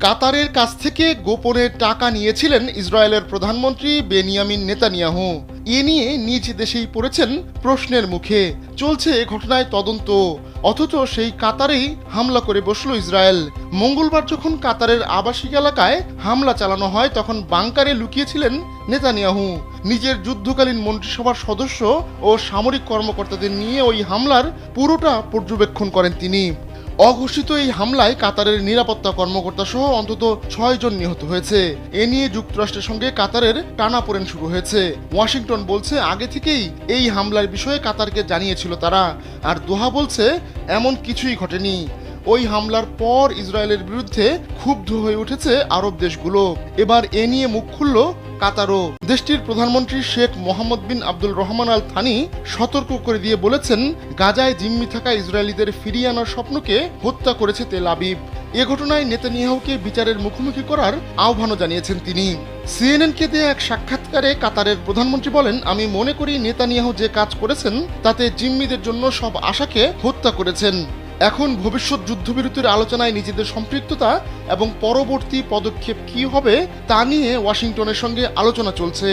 কাতারের কাছ থেকে গোপনে টাকা নিয়েছিলেন ইসরায়েলের প্রধানমন্ত্রী বেনিয়ামিন নেতানিয়াহু। এ নিয়ে নিজ দেশেই পড়েছেন প্রশ্নের মুখে। চলছে এ ঘটনায় তদন্ত। অথচ সেই কাতারেই হামলা করে বসল ইসরায়েল। মঙ্গলবার যখন কাতারের আবাসিক এলাকায় হামলা চালানো হয়, তখন বাংকারে লুকিয়েছিলেন নেতানিয়াহু। নিজের যুদ্ধকালীন মন্ত্রিসভার সদস্য ও সামরিক কর্মকর্তাদের নিয়ে ওই হামলার পুরোটা পর্যবেক্ষণ করেন তিনি। অঘোষিত এই হামলায় কাতারের নিরাপত্তা কর্মকর্তা সহ অন্তত ছয় জন নিহত হয়েছে। এ নিয়ে যুক্তরাষ্ট্রের সঙ্গে কাতারের টানাপোড়েন শুরু হয়েছে। ওয়াশিংটন বলছে, আগে থেকেই এই হামলার বিষয়ে কাতারকে জানিয়েছিল তারা। আর দোহা বলছে, এমন কিছুই ঘটেনি। ওই হামলার পর ইসরায়েলের বিরুদ্ধে ক্ষুব্ধ হয়ে উঠেছে আরব দেশগুলো। এবার এ নিয়ে মুখ খুলল কাতারও। দেশটির প্রধানমন্ত্রী Sheikh Mohammed bin Abdul Rahman Al Thani সতর্ক করে দিয়ে বলেছেন, গাজায় জিম্মি থাকা ইসরায়েলিদের ফিরিয়ে আনার স্বপ্নকে হত্যা করেছে তেল আবিব। এ ঘটনায় নেতানিয়াহুকে বিচারের মুখোমুখি করার আহ্বানও জানিয়েছেন তিনি। সিএনএনকে দেয়া এক সাক্ষাৎকারে কাতারের প্রধানমন্ত্রী বলেন, আমি মনে করি নেতানিয়াহু যে কাজ করেছেন, তাতে জিম্মিদের জন্য সব আশাকে হত্যা করেছেন। এখন ভবিষ্যৎ যুদ্ধবিরতির আলোচনায় নিজেদের সম্পৃক্ততা এবং পরবর্তী পদক্ষেপ কি হবে তা নিয়ে ওয়াশিংটনের সঙ্গে আলোচনা চলছে।